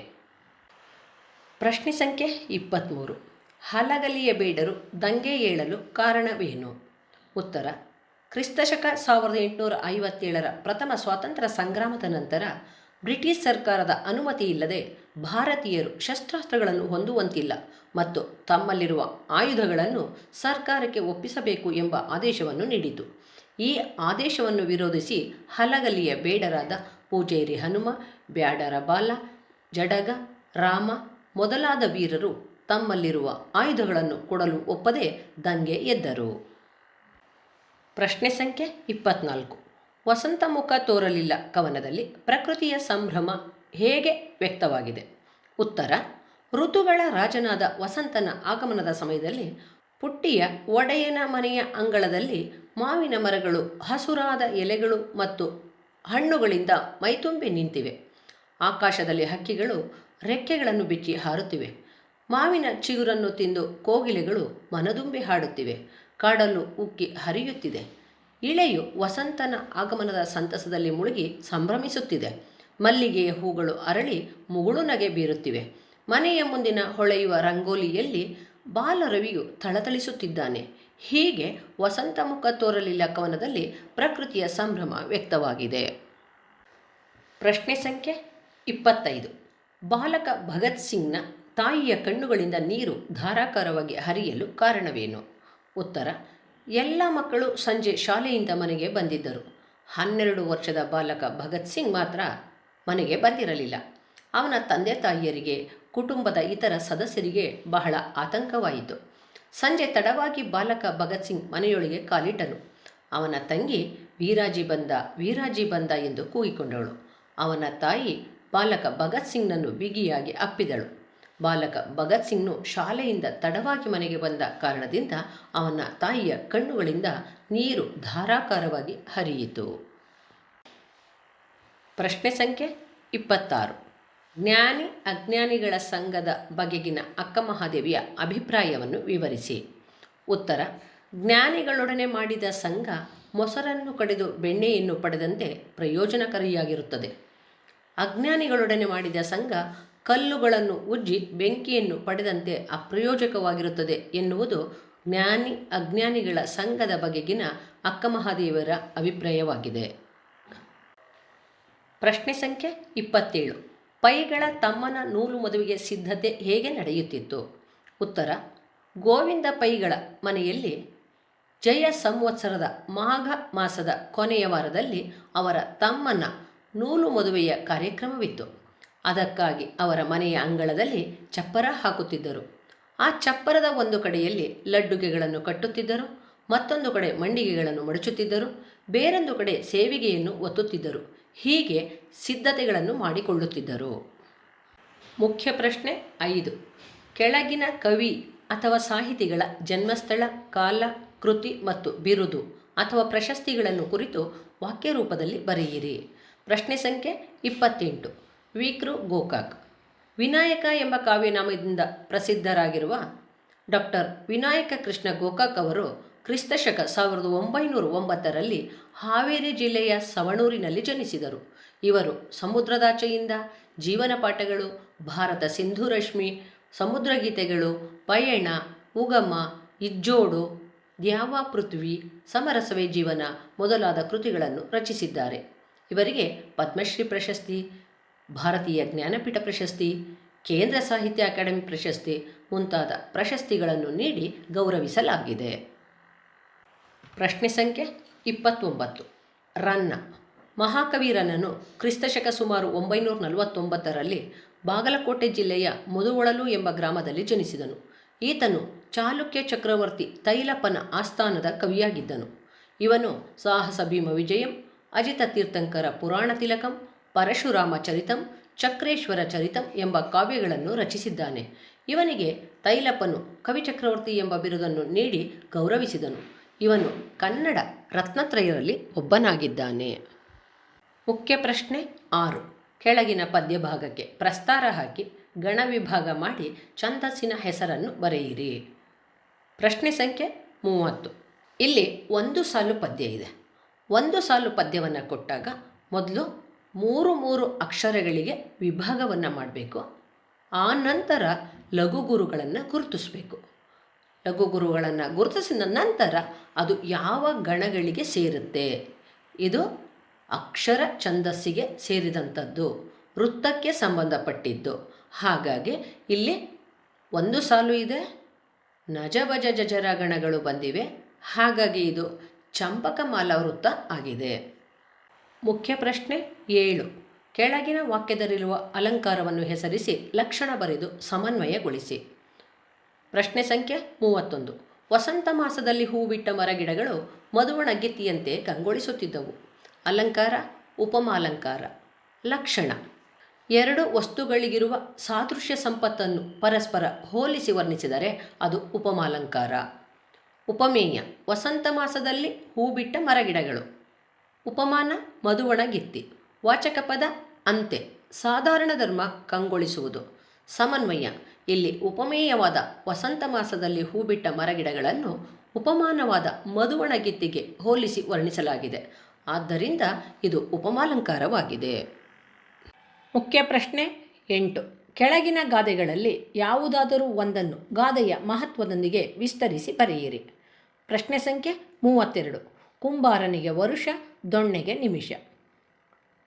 ಪ್ರಶ್ನೆ ಸಂಖ್ಯೆ ಇಪ್ಪತ್ತ್ಮೂರು ಹಲಗಲಿಯ ಬೇಡರು ದಂಗೆ ಏಳಲು ಕಾರಣವೇನು? ಉತ್ತರ, ಕ್ರಿಸ್ತಶಕ ಸಾವಿರದ ಎಂಟುನೂರ ಐವತ್ತೇಳರ ಪ್ರಥಮ ಸ್ವಾತಂತ್ರ್ಯ ಸಂಗ್ರಾಮದ ನಂತರ ಬ್ರಿಟಿಷ್ ಸರ್ಕಾರದ ಅನುಮತಿ ಇಲ್ಲದೆ ಭಾರತೀಯರು ಶಸ್ತ್ರಾಸ್ತ್ರಗಳನ್ನು ಹೊಂದುವಂತಿಲ್ಲ ಮತ್ತು ತಮ್ಮಲ್ಲಿರುವ ಆಯುಧಗಳನ್ನು ಸರ್ಕಾರಕ್ಕೆ ಒಪ್ಪಿಸಬೇಕು ಎಂಬ ಆದೇಶವನ್ನು ನೀಡಿತು. ಈ ಆದೇಶವನ್ನು ವಿರೋಧಿಸಿ ಹಲಗಲಿಯ ಬೇಡರಾದ ಪೂಜೇರಿ ಹನುಮ, ಬ್ಯಾಡರ ಬಾಲ, ಜಡಗ, ರಾಮ ಮೊದಲಾದ ವೀರರು ತಮ್ಮಲ್ಲಿರುವ ಆಯುಧಗಳನ್ನು ಕೊಡಲು ಒಪ್ಪದೆ ದಂಗೆ ಎದ್ದರು. ಪ್ರಶ್ನೆ ಸಂಖ್ಯೆ ಇಪ್ಪತ್ನಾಲ್ಕು. ವಸಂತ ಮುಖ ತೋರಲಿಲ್ಲ ಕವನದಲ್ಲಿ. ಪ್ರಕೃತಿಯ ಸಂಭ್ರಮ ಹೇಗೆ ವ್ಯಕ್ತವಾಗಿದೆ? ಉತ್ತರ, ಋತುಗಳ ರಾಜನಾದ ವಸಂತನ ಆಗಮನದ ಸಮಯದಲ್ಲಿ ಪುಟ್ಟಿಯ ಒಡೆಯನ ಮನೆಯ ಅಂಗಳದಲ್ಲಿ ಮಾವಿನ ಮರಗಳು, ಹಸುರಾದ ಎಲೆಗಳು ಮತ್ತು ಹಣ್ಣುಗಳಿಂದ ಮೈತುಂಬಿ ನಿಂತಿವೆ. ಆಕಾಶದಲ್ಲಿ ಹಕ್ಕಿಗಳು ರೆಕ್ಕೆಗಳನ್ನು ಬಿಚ್ಚಿ ಹಾರುತ್ತಿವೆ. ಮಾವಿನ ಚಿಗುರನ್ನು ತಿಂದು ಕೋಗಿಲೆಗಳು ಮನದುಂಬಿ ಹಾಡುತ್ತಿವೆ. ಕಾಡಲು ಉಕ್ಕಿ ಹರಿಯುತ್ತಿದೆ. ಇಳೆಯು ವಸಂತನ ಆಗಮನದ ಸಂತಸದಲ್ಲಿ ಮುಳುಗಿ ಸಂಭ್ರಮಿಸುತ್ತಿದೆ. ಮಲ್ಲಿಗೆಯ ಹೂಗಳು ಅರಳಿ ಮುಗುಳು ನಗೆ ಬೀರುತ್ತಿವೆ. ಮನೆಯ ಮುಂದಿನ ಹೊಳೆಯುವ ರಂಗೋಲಿಯಲ್ಲಿ ಬಾಲರವಿಯು ಥಳಥಳಿಸುತ್ತಿದ್ದಾನೆ. ಹೀಗೆ ವಸಂತ ಮುಖ ತೋರಲಿಲ್ಲ ಕವನದಲ್ಲಿ ಪ್ರಕೃತಿಯ ಸಂಭ್ರಮ ವ್ಯಕ್ತವಾಗಿದೆ. ಪ್ರಶ್ನೆ ಸಂಖ್ಯೆ ಇಪ್ಪತ್ತೈದು. ಬಾಲಕ ಭಗತ್ ಸಿಂಗ್ನ ತಾಯಿಯ ಕಣ್ಣುಗಳಿಂದ ನೀರು ಧಾರಾಕಾರವಾಗಿ ಹರಿಯಲು ಕಾರಣವೇನು? ಉತ್ತರ ಎಲ್ಲ ಮಕ್ಕಳು ಸಂಜೆ ಶಾಲೆಯಿಂದ ಮನೆಗೆ ಬಂದಿದ್ದರು. ಹನ್ನೆರಡು ವರ್ಷದ ಬಾಲಕ ಭಗತ್ ಸಿಂಗ್ ಮಾತ್ರ ಮನೆಗೆ ಬಂದಿರಲಿಲ್ಲ. ಅವನ ತಂದೆ ತಾಯಿಯರಿಗೆ, ಕುಟುಂಬದ ಇತರ ಸದಸ್ಯರಿಗೆ ಬಹಳ ಆತಂಕವಾಯಿತು. ಸಂಜೆ ತಡವಾಗಿ ಬಾಲಕ ಭಗತ್ ಸಿಂಗ್ ಮನೆಯೊಳಗೆ ಕಾಲಿಟ್ಟನು. ಅವನ ತಂಗಿ ವೀರಾಜಿ ಬಂದ ವೀರಾಜಿ ಬಂದ ಎಂದು ಕೂಗಿಕೊಂಡಳು ಅವನ ತಾಯಿ ಬಾಲಕ ಭಗತ್ ಸಿಂಗ್ನನ್ನು ಬಿಗಿಯಾಗಿ ಅಪ್ಪಿದಳು. ಬಾಲಕ ಭಗತ್ ಸಿಂಗ್ನು ಶಾಲೆಯಿಂದ ತಡವಾಗಿ ಮನೆಗೆ ಬಂದ ಕಾರಣದಿಂದ ಅವನ ತಾಯಿಯ ಕಣ್ಣುಗಳಿಂದ ನೀರು ಧಾರಾಕಾರವಾಗಿ ಹರಿಯಿತು. ಪ್ರಶ್ನೆ ಸಂಖ್ಯೆ ಇಪ್ಪತ್ತಾರು. ಜ್ಞಾನಿ ಅಜ್ಞಾನಿಗಳ ಸಂಘದ ಬಗೆಗಿನ ಅಕ್ಕ ಮಹಾದೇವಿಯ ಅಭಿಪ್ರಾಯವನ್ನು ವಿವರಿಸಿ. ಉತ್ತರ, ಜ್ಞಾನಿಗಳೊಡನೆ ಮಾಡಿದ ಸಂಘ ಮೊಸರನ್ನು ಕಡಿದು ಬೆಣ್ಣೆಯನ್ನು ಪಡೆದಂತೆ ಪ್ರಯೋಜನಕಾರಿಯಾಗಿರುತ್ತದೆ. ಅಜ್ಞಾನಿಗಳೊಡನೆ ಮಾಡಿದ ಸಂಘ ಕಲ್ಲುಗಳನ್ನು ಉಜ್ಜಿ ಬೆಂಕಿಯನ್ನು ಪಡೆದಂತೆ ಅಪ್ರಯೋಜಕವಾಗಿರುತ್ತದೆ ಎನ್ನುವುದು ಜ್ಞಾನಿ, ಅಜ್ಞಾನಿಗಳ ಸಂಘದ ಬಗೆಗಿನ ಅಕ್ಕಮಹಾದೇವರ ಅಭಿಪ್ರಾಯವಾಗಿದೆ. ಪ್ರಶ್ನೆ ಸಂಖ್ಯೆ ಇಪ್ಪತ್ತೇಳು. ಪೈಗಳ ತಮ್ಮನ ನೂಲು ಮದುವೆಗೆ ಸಿದ್ಧತೆ ಹೇಗೆ ನಡೆಯುತ್ತಿತ್ತು? ಉತ್ತರ, ಗೋವಿಂದ ಪೈಗಳ ಮನೆಯಲ್ಲಿ ಜಯ ಸಂವತ್ಸರದ ಮಾಘ ಮಾಸದ ಕೊನೆಯ ವಾರದಲ್ಲಿ ಅವರ ತಮ್ಮನ ನೂಲು ಮದುವೆಯ ಕಾರ್ಯಕ್ರಮವಿತ್ತು. ಅದಕ್ಕಾಗಿ ಅವರ ಮನೆಯ ಅಂಗಳದಲ್ಲಿ ಚಪ್ಪರ ಹಾಕುತ್ತಿದ್ದರು. ಆ ಚಪ್ಪರದ ಒಂದು ಕಡೆಯಲ್ಲಿ ಲಡ್ಡುಗೆಗಳನ್ನು ಕಟ್ಟುತ್ತಿದ್ದರು, ಮತ್ತೊಂದು ಕಡೆ ಮಂಡಿಗೆಗಳನ್ನು ಮಡಚುತ್ತಿದ್ದರು, ಬೇರೊಂದು ಕಡೆ ಸೇವಿಗೆಯನ್ನು ಒತ್ತುತ್ತಿದ್ದರು, ಹೀಗೆ ಸಿದ್ಧತೆಗಳನ್ನು ಮಾಡಿಕೊಳ್ಳುತ್ತಿದ್ದರು. ಮುಖ್ಯ ಪ್ರಶ್ನೆ ಐದು. ಕೆಳಗಿನ ಕವಿ ಅಥವಾ ಸಾಹಿತಿಗಳ ಜನ್ಮಸ್ಥಳ, ಕಾಲ, ಕೃತಿ ಮತ್ತು ಬಿರುದು ಅಥವಾ ಪ್ರಶಸ್ತಿಗಳನ್ನು ಕುರಿತು ವಾಕ್ಯ ರೂಪದಲ್ಲಿ ಬರೆಯಿರಿ. ಪ್ರಶ್ನೆ ಸಂಖ್ಯೆ ಇಪ್ಪತ್ತೆಂಟು. ವಿಕ್ರು ಗೋಕಾಕ್. ವಿನಾಯಕ ಎಂಬ ಕಾವ್ಯನಾಮದಿಂದ ಪ್ರಸಿದ್ಧರಾಗಿರುವ ಡಾಕ್ಟರ್ ವಿನಾಯಕ ಕೃಷ್ಣ ಗೋಕಾಕ್ ಅವರು ಕ್ರಿಸ್ತಶಕ ಸಾವಿರದ ಒಂಬೈನೂರ ಒಂಬತ್ತರಲ್ಲಿ ಹಾವೇರಿ ಜಿಲ್ಲೆಯ ಸವಣೂರಿನಲ್ಲಿ ಜನಿಸಿದರು. ಇವರು ಸಮುದ್ರದಾಚೆಯಿಂದ ಜೀವನ ಪಾಠಗಳು, ಭಾರತ ಸಿಂಧೂರಶ್ಮಿ ಸಮುದ್ರ ಗೀತೆಗಳು ಪಯಣ, ಉಗಮ, ಇಜ್ಜೋಡು, ದ್ಯಾವ ಪೃಥ್ವಿ, ಸಮರಸವೇ ಜೀವನ ಮೊದಲಾದ ಕೃತಿಗಳನ್ನು ರಚಿಸಿದ್ದಾರೆ. ಇವರಿಗೆ ಪದ್ಮಶ್ರೀ ಪ್ರಶಸ್ತಿ ಭಾರತೀಯ ಜ್ಞಾನಪೀಠ ಪ್ರಶಸ್ತಿ, ಕೇಂದ್ರ ಸಾಹಿತ್ಯ ಅಕಾಡೆಮಿ ಪ್ರಶಸ್ತಿ ಮುಂತಾದ ಪ್ರಶಸ್ತಿಗಳನ್ನು ನೀಡಿ ಗೌರವಿಸಲಾಗಿದೆ. ಪ್ರಶ್ನೆ ಸಂಖ್ಯೆ ಇಪ್ಪತ್ತೊಂಬತ್ತು. ರನ್ನ. ಮಹಾಕವಿ ರನ್ನನು ಕ್ರಿಸ್ತಶಕ ಸುಮಾರು ಒಂಬೈನೂರ ನಲವತ್ತೊಂಬತ್ತರಲ್ಲಿ ಬಾಗಲಕೋಟೆ ಜಿಲ್ಲೆಯ ಮುದುವಳಲು ಎಂಬ ಗ್ರಾಮದಲ್ಲಿ ಜನಿಸಿದನು. ಈತನು ಚಾಲುಕ್ಯ ಚಕ್ರವರ್ತಿ ತೈಲಪ್ಪನ ಆಸ್ಥಾನದ ಕವಿಯಾಗಿದ್ದನು. ಇವನು ಸಾಹಸ ಭೀಮ ವಿಜಯಂ, ಅಜಿತ ತೀರ್ಥಂಕರ ಪುರಾಣ ತಿಲಕಂ ಪರಶುರಾಮ ಚರಿತಂ, ಚಕ್ರೇಶ್ವರ ಚರಿತಂ ಎಂಬ ಕಾವ್ಯಗಳನ್ನು ರಚಿಸಿದ್ದಾನೆ. ಇವನಿಗೆ ತೈಲಪ್ಪನು, ಕವಿಚಕ್ರವರ್ತಿ ಎಂಬ ಬಿರುದನ್ನು ನೀಡಿ ಗೌರವಿಸಿದನು. ಇವನು ಕನ್ನಡ ರತ್ನತ್ರಯರಲ್ಲಿ ಒಬ್ಬನಾಗಿದ್ದಾನೆ. ಮುಖ್ಯ ಪ್ರಶ್ನೆ ಆರು. ಕೆಳಗಿನ ಪದ್ಯ ಭಾಗಕ್ಕೆ ಪ್ರಸ್ತಾರ ಹಾಕಿ ಗಣ ವಿಭಾಗ ಮಾಡಿ ಛಂದಸ್ಸಿನ ಹೆಸರನ್ನು ಬರೆಯಿರಿ. ಪ್ರಶ್ನೆ ಸಂಖ್ಯೆ ಮೂವತ್ತು. ಇಲ್ಲಿ ಒಂದು ಸಾಲು ಪದ್ಯ ಇದೆ. ಒಂದು ಸಾಲು ಪದ್ಯವನ್ನು ಕೊಟ್ಟಾಗ ಮೊದಲು ಮೂರು ಮೂರು ಅಕ್ಷರಗಳಿಗೆ ವಿಭಾಗವನ್ನು ಮಾಡಬೇಕು. ಆ ನಂತರ ಲಘು ಗುರುಗಳನ್ನು ಗುರುತಿಸಬೇಕು. ಲಘು ಗುರುಗಳನ್ನು ಗುರುತಿಸಿದ ನಂತರ ಅದು ಯಾವ ಗಣಗಳಿಗೆ ಸೇರುತ್ತೆ? ಇದು ಅಕ್ಷರ ಛಂದಸ್ಸಿಗೆ ಸೇರಿದಂಥದ್ದು, ವೃತ್ತಕ್ಕೆ ಸಂಬಂಧಪಟ್ಟಿದ್ದು. ಹಾಗಾಗಿ ಇಲ್ಲಿ ಒಂದು ಸಾಲು ಇದೆ ನಜಭಜ ಜಜರ ಗಣಗಳು ಬಂದಿವೆ. ಹಾಗಾಗಿ ಇದು ಚಂಪಕಮಾಲ ವೃತ್ತ ಆಗಿದೆ. ಮುಖ್ಯ ಪ್ರಶ್ನೆ ಏಳು. ಕೆಳಗಿನ ವಾಕ್ಯದಲ್ಲಿರುವ ಅಲಂಕಾರವನ್ನು ಹೆಸರಿಸಿ ಲಕ್ಷಣ ಬರೆದು ಸಮನ್ವಯಗೊಳಿಸಿ. ಪ್ರಶ್ನೆ ಸಂಖ್ಯೆ ಮೂವತ್ತೊಂದು. ವಸಂತ ಮಾಸದಲ್ಲಿ ಹೂವಿಟ್ಟ ಮರಗಿಡಗಳು ಮಧುವಣ ಗಿತ್ತಿಯಂತೆ ಕಂಗೊಳಿಸುತ್ತಿದ್ದವು. ಅಲಂಕಾರ, ಉಪಮಾಲಂಕಾರ, ಲಕ್ಷಣ. ಎರಡು ವಸ್ತುಗಳಿಗಿರುವ ಸಾದೃಶ್ಯ ಸಂಪತ್ತನ್ನು ಪರಸ್ಪರ ಹೋಲಿಸಿ ವರ್ಣಿಸಿದರೆ ಅದು ಉಪಮಾಲಂಕಾರ. ಉಪಮೇಯ. ವಸಂತ ಮಾಸದಲ್ಲಿ ಹೂ ಬಿಟ್ಟ ಮರಗಿಡಗಳು. ಉಪಮಾನ ಮಧುವಣ ಗಿತ್ತಿ ವಾಚಕ ಪದ ಅಂತೆ ಸಾಧಾರಣ ಧರ್ಮ ಕಂಗೊಳಿಸುವುದು. ಸಮನ್ವಯ. ಇಲ್ಲಿ ಉಪಮೇಯವಾದ ವಸಂತ ಮಾಸದಲ್ಲಿ ಹೂಬಿಟ್ಟ ಮರಗಿಡಗಳನ್ನು ಉಪಮಾನವಾದ ಮಧುವಣ ಗಿತ್ತಿಗೆ ಹೋಲಿಸಿ ವರ್ಣಿಸಲಾಗಿದೆ. ಆದ್ದರಿಂದ ಇದು ಉಪಮಾಲಂಕಾರವಾಗಿದೆ. ಮುಖ್ಯ ಪ್ರಶ್ನೆ ಎಂಟು. ಕೆಳಗಿನ ಗಾದೆಗಳಲ್ಲಿ ಯಾವುದಾದರೂ ಒಂದನ್ನು ಗಾದೆಯ ಮಹತ್ವದೊಂದಿಗೆ ವಿಸ್ತರಿಸಿ ಬರೆಯಿರಿ. ಪ್ರಶ್ನೆ ಸಂಖ್ಯೆ ಮೂವತ್ತೆರಡು. ಕುಂಬಾರನಿಗೆ ವರುಷ ದೊಣ್ಣೆಗೆ ನಿಮಿಷ.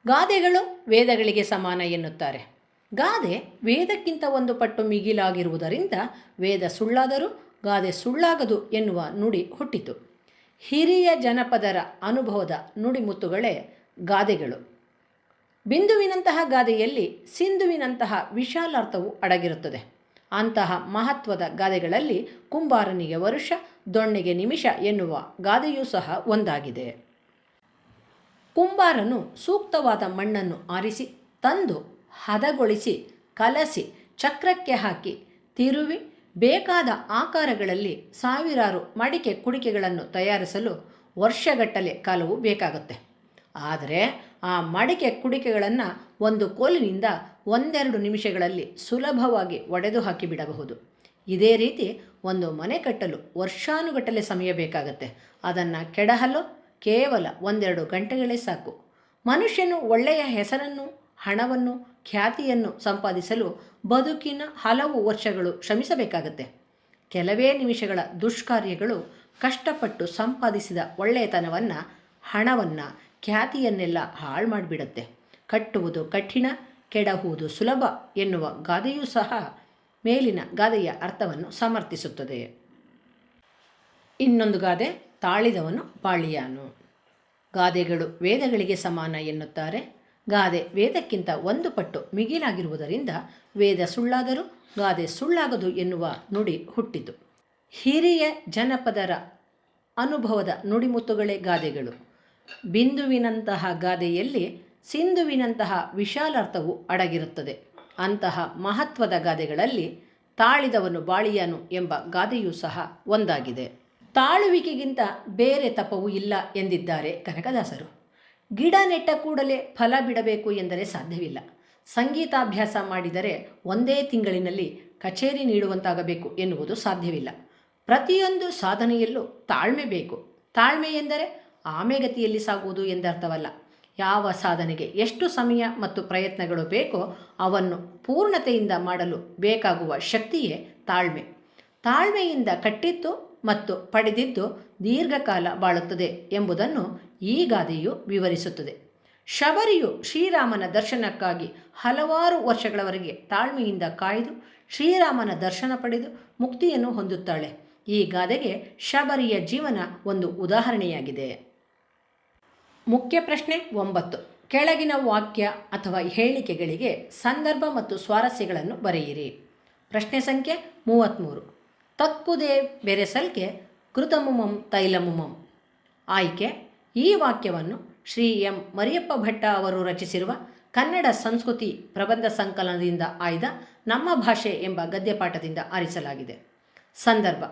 ಗಾದೆಗಳು ವೇದಗಳಿಗೆ ಸಮಾನ ಎನ್ನುತ್ತಾರೆ. ಗಾದೆ ವೇದಕ್ಕಿಂತ ಒಂದು ಪಟ್ಟು ಮಿಗಿಲಾಗಿರುವುದರಿಂದ ವೇದ ಸುಳ್ಳಾದರೂ ಗಾದೆ ಸುಳ್ಳಾಗದು ಎನ್ನುವ ನುಡಿ ಹುಟ್ಟಿತು. ಹಿರಿಯ ಜನಪದರ ಅನುಭವದ ನುಡಿಮುತ್ತುಗಳೇ ಗಾದೆಗಳು. ಬಿಂದುವಿನಂತಹ ಗಾದೆಯಲ್ಲಿ ಸಿಂಧುವಿನಂತಹ ವಿಶಾಲಾರ್ಥವು ಅಡಗಿರುತ್ತದೆ. ಅಂತಹ ಮಹತ್ವದ ಗಾದೆಗಳಲ್ಲಿ ಕುಂಬಾರನಿಗೆ ವರುಷ, ದೊಣ್ಣೆಗೆ ನಿಮಿಷ ಎನ್ನುವ ಗಾದೆಯೂ ಸಹ ಒಂದಾಗಿದೆ. ಕುಂಬಾರನು ಸೂಕ್ತವಾದ ಮಣ್ಣನ್ನು ಆರಿಸಿ ತಂದು ಹದಗೊಳಿಸಿ ಕಲಸಿ ಚಕ್ರಕ್ಕೆ ಹಾಕಿ ತಿರುವಿ ಬೇಕಾದ ಆಕಾರಗಳಲ್ಲಿ ಸಾವಿರಾರು ಮಡಿಕೆ ಕುಡಿಕೆಗಳನ್ನು ತಯಾರಿಸಲು ವರ್ಷಗಟ್ಟಲೆ ಕಾಲವು ಬೇಕಾಗುತ್ತೆ. ಆದರೆ ಆ ಮಡಿಕೆ ಕುಡಿಕೆಗಳನ್ನು ಒಂದು ಕೋಲಿನಿಂದ ಒಂದೆರಡು ನಿಮಿಷಗಳಲ್ಲಿ ಸುಲಭವಾಗಿ ಒಡೆದು ಹಾಕಿಬಿಡಬಹುದು ಇದೇ ರೀತಿ ಒಂದು ಮನೆ ಕಟ್ಟಲು ವರ್ಷಾನುಗಟ್ಟಲೆ ಸಮಯ ಬೇಕಾಗುತ್ತೆ. ಅದನ್ನು ಕೆಡಹಲು ಕೇವಲ ಒಂದೆರಡು ಗಂಟೆಗಳೇ ಸಾಕು. ಮನುಷ್ಯನು ಒಳ್ಳೆಯ ಹೆಸರನ್ನು, ಹಣವನ್ನು, ಖ್ಯಾತಿಯನ್ನು ಸಂಪಾದಿಸಲು ಬದುಕಿನ ಹಲವು ವರ್ಷಗಳು ಶ್ರಮಿಸಬೇಕಾಗತ್ತೆ. ಕೆಲವೇ ನಿಮಿಷಗಳ ದುಷ್ಕಾರ್ಯಗಳು ಕಷ್ಟಪಟ್ಟು ಸಂಪಾದಿಸಿದ ಒಳ್ಳೆಯತನವನ್ನು, ಹಣವನ್ನು, ಖ್ಯಾತಿಯನ್ನೆಲ್ಲ ಹಾಳು ಮಾಡಿಬಿಡುತ್ತೆ. ಕಟ್ಟುವುದು ಕಠಿಣ, ಕೆಡಹುವುದು ಸುಲಭ ಎನ್ನುವ ಗಾದೆಯೂ ಸಹ ಮೇಲಿನ ಗಾದೆಯ ಅರ್ಥವನ್ನು ಸಮರ್ಥಿಸುತ್ತದೆ. ಇನ್ನೊಂದು ಗಾದೆ ತಾಳಿದವನು ಬಾಳಿಯಾನು ಗಾದೆಗಳು ವೇದಗಳಿಗೆ ಸಮಾನ ಎನ್ನುತ್ತಾರೆ. ಗಾದೆ ವೇದಕ್ಕಿಂತ ಒಂದು ಪಟ್ಟು ಮಿಗಿಲಾಗಿರುವುದರಿಂದ ವೇದ ಸುಳ್ಳಾದರೂ ಗಾದೆ ಸುಳ್ಳಾಗದು ಎನ್ನುವ ನುಡಿ ಹುಟ್ಟಿತು. ಹಿರಿಯ ಜನಪದರ ಅನುಭವದ ನುಡಿಮುತ್ತುಗಳೇ ಗಾದೆಗಳು. ಬಿಂದುವಿನಂತಹ ಗಾದೆಯಲ್ಲಿ ಸಿಂಧುವಿನಂತಹ ವಿಶಾಲಾರ್ಥವು ಅಡಗಿರುತ್ತದೆ. ಅಂತಹ ಮಹತ್ವದ ಗಾದೆಗಳಲ್ಲಿ ತಾಳಿದವನು ಬಾಳಿಯನು ಎಂಬ ಗಾದೆಯೂ ಸಹ ಒಂದಾಗಿದೆ. ತಾಳುವಿಕೆಗಿಂತ ಬೇರೆ ತಪವೂ ಇಲ್ಲ ಎಂದಿದ್ದಾರೆ ಕನಕದಾಸರು. ಗಿಡ ನೆಟ್ಟ ಕೂಡಲೇ ಫಲ ಬಿಡಬೇಕು ಎಂದರೆ ಸಾಧ್ಯವಿಲ್ಲ. ಸಂಗೀತಾಭ್ಯಾಸ ಮಾಡಿದರೆ ಒಂದೇ ತಿಂಗಳಿನಲ್ಲಿ ಕಚೇರಿ ನೀಡುವಂತಾಗಬೇಕು ಎನ್ನುವುದು ಸಾಧ್ಯವಿಲ್ಲ. ಪ್ರತಿಯೊಂದು ಸಾಧನೆಯಲ್ಲೂ ತಾಳ್ಮೆ ಬೇಕು. ತಾಳ್ಮೆ ಎಂದರೆ ಆಮೆಗತಿಯಲ್ಲಿ ಸಾಗುವುದು ಎಂದರ್ಥವಲ್ಲ. ಯಾವ ಸಾಧನೆಗೆ ಎಷ್ಟು ಸಮಯ ಮತ್ತು ಪ್ರಯತ್ನಗಳು ಬೇಕೋ ಅವನ್ನು ಪೂರ್ಣತೆಯಿಂದ ಮಾಡಲು ಬೇಕಾಗುವ ಶಕ್ತಿಯೇ ತಾಳ್ಮೆ. ತಾಳ್ಮೆಯಿಂದ ಕಟ್ಟಿತ್ತು ಮತ್ತು ಪಡೆದಿದ್ದು ದೀರ್ಘಕಾಲ ಬಾಳುತ್ತದೆ ಎಂಬುದನ್ನು ಈ ಗಾದೆಯು ವಿವರಿಸುತ್ತದೆ. ಶಬರಿಯು ಶ್ರೀರಾಮನ ದರ್ಶನಕ್ಕಾಗಿ ಹಲವಾರು ವರ್ಷಗಳವರೆಗೆ ತಾಳ್ಮೆಯಿಂದ ಕಾಯ್ದು ಶ್ರೀರಾಮನ ದರ್ಶನ ಪಡೆದು ಮುಕ್ತಿಯನ್ನು ಹೊಂದುತ್ತಾಳೆ. ಈ ಗಾದೆಗೆ ಶಬರಿಯ ಜೀವನ ಒಂದು ಉದಾಹರಣೆಯಾಗಿದೆ. ಮುಖ್ಯ ಪ್ರಶ್ನೆ ಒಂಬತ್ತು. ಕೆಳಗಿನ ವಾಕ್ಯ ಅಥವಾ ಹೇಳಿಕೆಗಳಿಗೆ ಸಂದರ್ಭ ಮತ್ತು ಸ್ವಾರಸ್ಯಗಳನ್ನು ಬರೆಯಿರಿ. ಪ್ರಶ್ನೆ ಸಂಖ್ಯೆ ಮೂವತ್ತ್ಮೂರು ತಕ್ಕುದೇ ಬೆರೆಸಲ್ಕೆ ಕೃತಮುಮಂ ತೈಲಮುಮಂ. ಆಯ್ಕೆ, ಈ ವಾಕ್ಯವನ್ನು ಶ್ರೀ ಎಂ. ಮರಿಯಪ್ಪ ಭಟ್ಟ ಅವರು ರಚಿಸಿರುವ ಕನ್ನಡ ಸಂಸ್ಕೃತಿ ಪ್ರಬಂಧ ಸಂಕಲನದಿಂದ ಆಯ್ದ ನಮ್ಮ ಭಾಷೆ ಎಂಬ ಗದ್ಯಪಾಠದಿಂದ ಆರಿಸಲಾಗಿದೆ. ಸಂದರ್ಭ,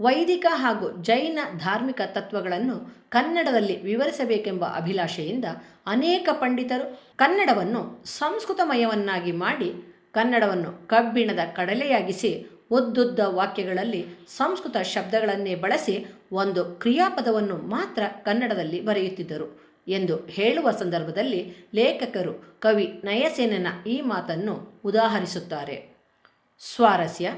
ವೈದಿಕ ಹಾಗೂ ಜೈನ ಧಾರ್ಮಿಕ ತತ್ವಗಳನ್ನು ಕನ್ನಡದಲ್ಲಿ ವಿವರಿಸಬೇಕೆಂಬ ಅಭಿಲಾಷೆಯಿಂದ ಅನೇಕ ಪಂಡಿತರು ಕನ್ನಡವನ್ನು ಸಂಸ್ಕೃತಮಯವನ್ನಾಗಿ ಮಾಡಿ ಕನ್ನಡವನ್ನು ಕಬ್ಬಿಣದ ಕಡಲೆಯಾಗಿಸಿ ಉದ್ದುದ್ದ ವಾಕ್ಯಗಳಲ್ಲಿ ಸಂಸ್ಕೃತ ಶಬ್ದಗಳನ್ನೇ ಬಳಸಿ ಒಂದು ಕ್ರಿಯಾಪದವನ್ನು ಮಾತ್ರ ಕನ್ನಡದಲ್ಲಿ ಬರೆಯುತ್ತಿದ್ದರು ಎಂದು ಹೇಳುವ ಸಂದರ್ಭದಲ್ಲಿ ಲೇಖಕರು ಕವಿ ನಯಸೇನನ ಈ ಮಾತನ್ನು ಉದಾಹರಿಸುತ್ತಾರೆ. ಸ್ವಾರಸ್ಯ,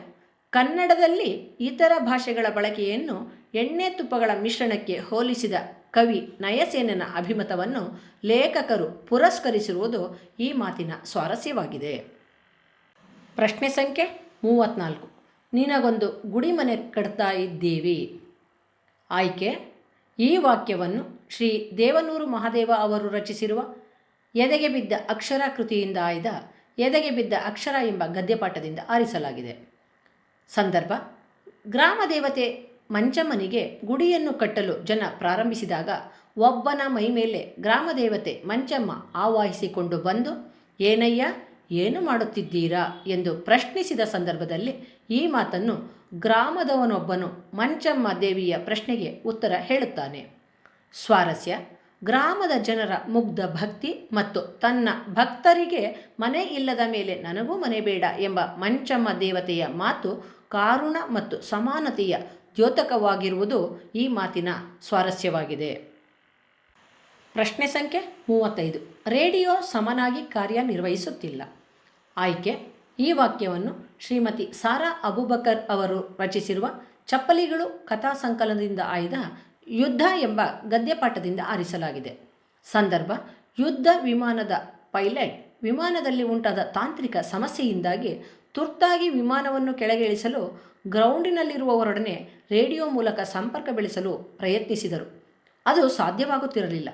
ಕನ್ನಡದಲ್ಲಿ ಇತರ ಭಾಷೆಗಳ ಬಳಕೆಯನ್ನು ಎಣ್ಣೆ ತುಪ್ಪಗಳ ಮಿಶ್ರಣಕ್ಕೆ ಹೋಲಿಸಿದ ಕವಿ ನಯಸೇನನ ಅಭಿಮತವನ್ನು ಲೇಖಕರು ಪುರಸ್ಕರಿಸಿರುವುದು ಈ ಮಾತಿನ ಸ್ವಾರಸ್ಯವಾಗಿದೆ. ಪ್ರಶ್ನೆ ಸಂಖ್ಯೆ ಮೂವತ್ತ್ನಾಲ್ಕು ನಿನಗೊಂದು ಗುಡಿಮನೆ ಕಟ್ತಾ ಇದ್ದೀವಿ. ಆಯ್ಕೆ? ಈ ವಾಕ್ಯವನ್ನು ಶ್ರೀ ದೇವನೂರು ಮಹಾದೇವ ಅವರು ರಚಿಸಿರುವ ಎದೆಗೆ ಬಿದ್ದ ಅಕ್ಷರ ಕೃತಿಯಿಂದ ಆಯ್ದ ಎದೆಗೆ ಬಿದ್ದ ಅಕ್ಷರ ಎಂಬ ಗದ್ಯಪಾಠದಿಂದ ಆರಿಸಲಾಗಿದೆ. ಸಂದರ್ಭ, ಗ್ರಾಮ ದೇವತೆ ಮಂಚಮ್ಮನಿಗೆ ಗುಡಿಯನ್ನು ಕಟ್ಟಲು ಜನ ಪ್ರಾರಂಭಿಸಿದಾಗ ಒಬ್ಬನ ಮೈಮೇಲೆ ಗ್ರಾಮ ದೇವತೆ ಮಂಚಮ್ಮ ಆವಾಹಿಸಿಕೊಂಡು ಬಂದು, ಏನಯ್ಯ ಏನು ಮಾಡುತ್ತಿದ್ದೀರಾ ಎಂದು ಪ್ರಶ್ನಿಸಿದ ಸಂದರ್ಭದಲ್ಲಿ ಈ ಮಾತನ್ನು ಗ್ರಾಮದವನೊಬ್ಬನು ಮಂಚಮ್ಮ ದೇವಿಯ ಪ್ರಶ್ನೆಗೆ ಉತ್ತರ ಹೇಳುತ್ತಾನೆ. ಸ್ವಾರಸ್ಯ, ಗ್ರಾಮದ ಜನರ ಮುಗ್ಧ ಭಕ್ತಿ ಮತ್ತು ತನ್ನ ಭಕ್ತರಿಗೆ ಮನೆ ಇಲ್ಲದ ಮೇಲೆ ನನಗೂ ಮನೆ ಬೇಡ ಎಂಬ ಮಂಚಮ್ಮ ದೇವತೆಯ ಮಾತು ಕಾರುಣ ಮತ್ತು ಸಮಾನತೆಯ ದ್ಯೋತಕವಾಗಿರುವುದು ಈ ಮಾತಿನ ಸ್ವಾರಸ್ಯವಾಗಿದೆ. ಪ್ರಶ್ನೆ ಸಂಖ್ಯೆ ಮೂವತ್ತೈದು. ರೇಡಿಯೋ ಸಮನಾಗಿ ಕಾರ್ಯನಿರ್ವಹಿಸುತ್ತಿಲ್ಲ. ಆಯ್ಕೆ, ಈ ವಾಕ್ಯವನ್ನು ಶ್ರೀಮತಿ ಸಾರಾ ಅಬುಬಕರ್ ಅವರು ರಚಿಸಿರುವ ಚಪ್ಪಲಿಗಳು ಕಥಾ ಸಂಕಲನದಿಂದ ಆಯ್ದ ಯುದ್ಧ ಎಂಬ ಗದ್ಯಪಾಠದಿಂದ ಆರಿಸಲಾಗಿದೆ. ಸಂದರ್ಭ, ಯುದ್ಧ ವಿಮಾನದ ಪೈಲಟ್ ವಿಮಾನದಲ್ಲಿ ಉಂಟಾದ ತಾಂತ್ರಿಕ ಸಮಸ್ಯೆಯಿಂದಾಗಿ ತುರ್ತಾಗಿ ವಿಮಾನವನ್ನು ಕೆಳಗಿಳಿಸಲು ಗ್ರೌಂಡಿನಲ್ಲಿರುವವರೊಡನೆ ರೇಡಿಯೋ ಮೂಲಕ ಸಂಪರ್ಕ ಬೆಳೆಸಲು ಪ್ರಯತ್ನಿಸಿದರು. ಅದು ಸಾಧ್ಯವಾಗುತ್ತಿರಲಿಲ್ಲ.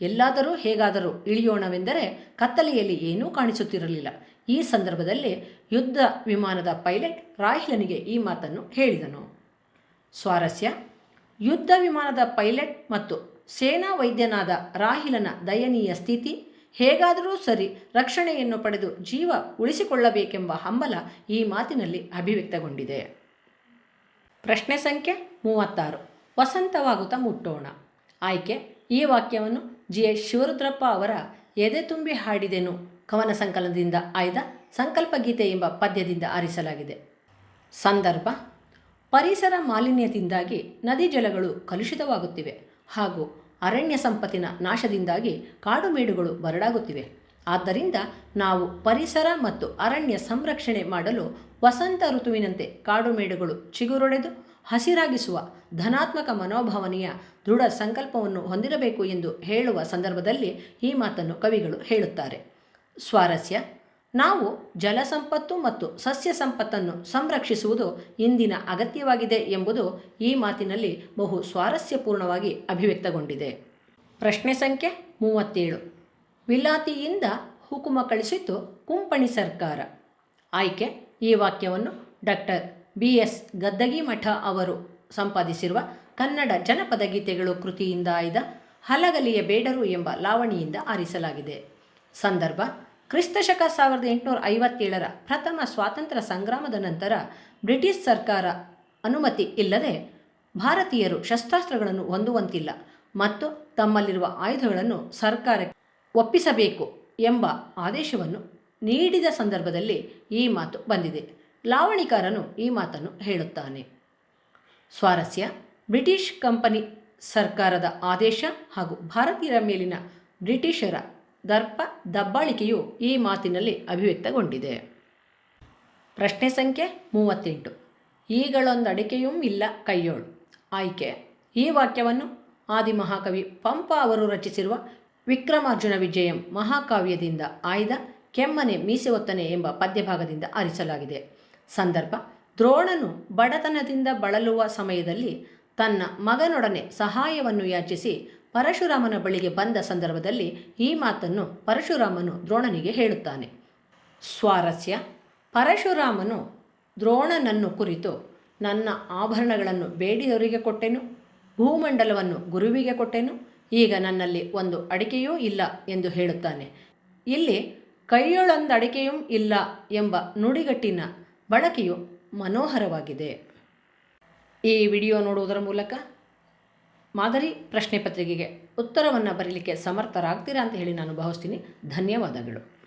ಎಲ್ಲಾದರೂ ಹೇಗಾದರೂ ಇಳಿಯೋಣವೆಂದರೆ ಕತ್ತಲೆಯಲ್ಲಿ ಏನೂ ಕಾಣಿಸುತ್ತಿರಲಿಲ್ಲ. ಈ ಸಂದರ್ಭದಲ್ಲಿ ಯುದ್ಧ ವಿಮಾನದ ಪೈಲಟ್ ರಾಹಿಲನಿಗೆ ಈ ಮಾತನ್ನು ಹೇಳಿದನು. ಸ್ವಾರಸ್ಯ, ಯುದ್ಧ ವಿಮಾನದ ಪೈಲಟ್ ಮತ್ತು ಸೇನಾ ವೈದ್ಯನಾದ ರಾಹಿಲನ ದಯನೀಯ ಸ್ಥಿತಿ, ಹೇಗಾದರೂ ಸರಿ ರಕ್ಷಣೆಯನ್ನು ಪಡೆದು ಜೀವ ಉಳಿಸಿಕೊಳ್ಳಬೇಕೆಂಬ ಹಂಬಲ ಈ ಮಾತಿನಲ್ಲಿ ಅಭಿವ್ಯಕ್ತಗೊಂಡಿದೆ. ಪ್ರಶ್ನೆ ಸಂಖ್ಯೆ ಮೂವತ್ತಾರು, ವಸಂತವಾಗುತ್ತಾ ಮುಟ್ಟೋಣ. ಆಯ್ಕೆ, ಈ ವಾಕ್ಯವನ್ನು ಜಿ ಎಸ್ ಶಿವರುದ್ರಪ್ಪ ಅವರ ಎದೆ ತುಂಬಿ ಹಾಡಿದೆನು ಕವನ ಸಂಕಲನದಿಂದ ಆಯ್ದ ಸಂಕಲ್ಪ ಗೀತೆ ಎಂಬ ಪದ್ಯದಿಂದ ಆರಿಸಲಾಗಿದೆ. ಸಂದರ್ಭ, ಪರಿಸರ ಮಾಲಿನ್ಯದಿಂದಾಗಿ ನದಿ ಜಲಗಳು ಕಲುಷಿತವಾಗುತ್ತಿವೆ ಹಾಗೂ ಅರಣ್ಯ ಸಂಪತ್ತಿನ ನಾಶದಿಂದಾಗಿ ಕಾಡುಮೇಡುಗಳು ಬರಡಾಗುತ್ತಿವೆ. ಆದ್ದರಿಂದ ನಾವು ಪರಿಸರ ಮತ್ತು ಅರಣ್ಯ ಸಂರಕ್ಷಣೆ ಮಾಡಲು ವಸಂತ ಋತುವಿನಂತೆ ಕಾಡುಮೇಡುಗಳು ಚಿಗುರೊಡೆದು ಹಸಿರಾಗಿಸುವ ಧನಾತ್ಮಕ ಮನೋಭಾವನೆಯ ದೃಢ ಸಂಕಲ್ಪವನ್ನು ಹೊಂದಿರಬೇಕು ಎಂದು ಹೇಳುವ ಸಂದರ್ಭದಲ್ಲಿ ಈ ಮಾತನ್ನು ಕವಿಗಳು ಹೇಳುತ್ತಾರೆ. ಸ್ವಾರಸ್ಯ, ನಾವು ಜಲಸಂಪತ್ತು ಮತ್ತು ಸಸ್ಯ ಸಂಪತ್ತನ್ನು ಸಂರಕ್ಷಿಸುವುದು ಇಂದಿನ ಅಗತ್ಯವಾಗಿದೆ ಎಂಬುದು ಈ ಮಾತಿನಲ್ಲಿ ಬಹು ಸ್ವಾರಸ್ಯಪೂರ್ಣವಾಗಿ ಅಭಿವ್ಯಕ್ತಗೊಂಡಿದೆ. ಪ್ರಶ್ನೆ ಸಂಖ್ಯೆ ಮೂವತ್ತೇಳು. ವಿಲಾತಿಯಿಂದ ಹುಕುಮ ಕಳಿಸಿತು ಕುಂಪಣಿ ಸರ್ಕಾರ. ಆಯ್ಕೆ, ಈ ವಾಕ್ಯವನ್ನು ಡಾಕ್ಟರ್ ಬಿ ಎಸ್ ಗದ್ದಗಿ ಮಠ ಅವರು ಸಂಪಾದಿಸಿರುವ ಕನ್ನಡ ಜನಪದ ಗೀತೆಗಳು ಕೃತಿಯಿಂದ ಆಯ್ದ ಹಲಗಲಿಯ ಬೇಡರು ಎಂಬ ಲಾವಣಿಯಿಂದ ಆರಿಸಲಾಗಿದೆ. ಸಂದರ್ಭ ಕ್ರಿಸ್ತಶಕ ಸಾವಿರದ ಎಂಟುನೂರ ಐವತ್ತೇಳರ ಪ್ರಥಮ ಸ್ವಾತಂತ್ರ್ಯ ಸಂಗ್ರಾಮದ ನಂತರ ಬ್ರಿಟಿಷ್ ಸರ್ಕಾರ ಅನುಮತಿ ಇಲ್ಲದೆ ಭಾರತೀಯರು ಶಸ್ತ್ರಾಸ್ತ್ರಗಳನ್ನು ಹೊಂದುವಂತಿಲ್ಲ ಮತ್ತು ತಮ್ಮಲ್ಲಿರುವ ಆಯುಧಗಳನ್ನು ಸರ್ಕಾರಕ್ಕೆ ಒಪ್ಪಿಸಬೇಕು ಎಂಬ ಆದೇಶವನ್ನು ನೀಡಿದ ಸಂದರ್ಭದಲ್ಲಿ ಈ ಮಾತು ಬಂದಿದೆ. ಲಾವಣಿಕಾರನು ಈ ಮಾತನ್ನು ಹೇಳುತ್ತಾನೆ. ಸ್ವಾರಸ್ಯ, ಬ್ರಿಟಿಷ್ ಕಂಪನಿ ಸರ್ಕಾರದ ಆದೇಶ ಹಾಗೂ ಭಾರತೀಯರ ಮೇಲಿನ ಬ್ರಿಟಿಷರ ದರ್ಪ ದಬ್ಬಾಳಿಕೆಯು ಈ ಮಾತಿನಲ್ಲಿ ಅಭಿವ್ಯಕ್ತಗೊಂಡಿದೆ. ಪ್ರಶ್ನೆ ಸಂಖ್ಯೆ ಮೂವತ್ತೆಂಟು. ಈಗಳೊಂದಡಿಕೆಯೂ ಇಲ್ಲ ಕೈಯೋಳು. ಆಯ್ಕೆ. ಈ ವಾಕ್ಯವನ್ನು ಆದಿಮಹಾಕವಿ ಪಂಪ ಅವರು ರಚಿಸಿರುವ ವಿಕ್ರಮಾರ್ಜುನ ವಿಜಯಂ ಮಹಾಕಾವ್ಯದಿಂದ ಆಯ್ದ ಕೆಮ್ಮನೆ ಮೀಸೆ ಒತ್ತನೆ ಎಂಬ ಪದ್ಯಭಾಗದಿಂದ ಆರಿಸಲಾಗಿದೆ. ಸಂದರ್ಭ. ದ್ರೋಣನು ಬಡತನದಿಂದ ಬಳಲುವ ಸಮಯದಲ್ಲಿ ತನ್ನ ಮಗನೊಡನೆ ಸಹಾಯವನ್ನು ಯಾಚಿಸಿ ಪರಶುರಾಮನ ಬಳಿಗೆ ಬಂದ ಸಂದರ್ಭದಲ್ಲಿ ಈ ಮಾತನ್ನು ಪರಶುರಾಮನು ದ್ರೋಣನಿಗೆ ಹೇಳುತ್ತಾನೆ. ಸ್ವಾರಸ್ಯ, ಪರಶುರಾಮನು ದ್ರೋಣನನ್ನು ಕುರಿತು ನನ್ನ ಆಭರಣಗಳನ್ನು ಬೇಡಿಯವರಿಗೆ ಕೊಟ್ಟೆನು, ಭೂಮಂಡಲವನ್ನು ಗುರುವಿಗೆ ಕೊಟ್ಟೆನು, ಈಗ ನನ್ನಲ್ಲಿ ಒಂದು ಅಡಿಕೆಯೂ ಇಲ್ಲ ಎಂದು ಹೇಳುತ್ತಾನೆ. ಇಲ್ಲಿ ಕೈಯೊಳೊಂದು ಅಡಿಕೆಯೂ ಇಲ್ಲ ಎಂಬ ನುಡಿಗಟ್ಟಿನ ಬಳಕೆಯು ಮನೋಹರವಾಗಿದೆ. ಈ ವಿಡಿಯೋ ನೋಡುವುದರ ಮೂಲಕ ಮಾದರಿ ಪ್ರಶ್ನೆ ಪತ್ರಿಕೆಗೆ ಉತ್ತರವನ್ನು ಬರೀಲಿಕ್ಕೆ ಸಮರ್ಥರಾಗ್ತೀರಾ ಅಂತ ಹೇಳಿ ನಾನು ಭಾವಿಸ್ತೀನಿ. ಧನ್ಯವಾದಗಳು.